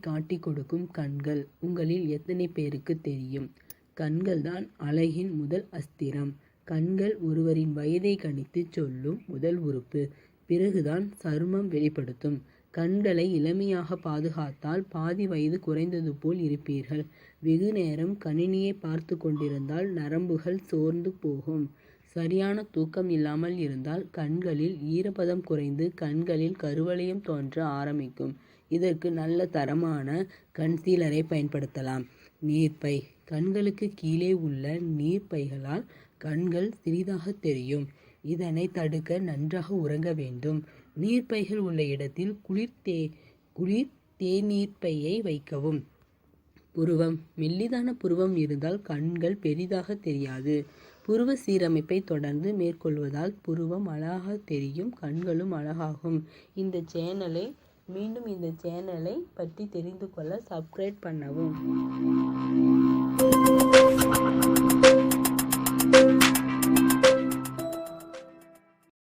காட்டி கொடுக்கும் கண்கள் உங்களில் எத்தனை பேருக்கு தெரியும்? கண்கள் தான் அழகின் முதல் அஸ்திரம். கண்கள் ஒருவரின் வயதை கணித்து சொல்லும் முதல் உறுப்பு. பிறகுதான் சருமம் வெளிப்படுத்தும். கண்களை இளமையாக பாதுகாத்தால் பாதி வயது குறைந்தது போல் இருப்பீர்கள். வெகு நேரம் கணினியை பார்த்து கொண்டிருந்தால் நரம்புகள் சோர்ந்து போகும். சரியான தூக்கம் இல்லாமல் இருந்தால் கண்களில் ஈரப்பதம் குறைந்து கண்களில் கருவளையம் தோன்ற ஆரம்பிக்கும். இதற்கு நல்ல தரமான கன்சீலரை பயன்படுத்தலாம். நீர்ப்பை. கண்களுக்கு கீழே உள்ள நீர்ப்பைகளால் கண்கள் சிறிதாக தெரியும். இதனை தடுக்க நன்றாக உறங்க வேண்டும். நீர்ப்பைகள் உள்ள இடத்தில் குளிர் தே குளிர் தேநீர்ப்பையை வைக்கவும். புருவம். மெல்லிதான புருவம் இருந்தால் கண்கள் பெரிதாக தெரியாது. புருவ சீரமைப்பை தொடர்ந்து மேற்கொள்வதால் புருவம் அழகாக தெரியும் கண்களும் அழகாகும். இந்த சேனலை மீண்டும் இந்த சேனலை பற்றி தெரிந்து கொள்ள சப்ஸ்கிரைப் பண்ணவும்.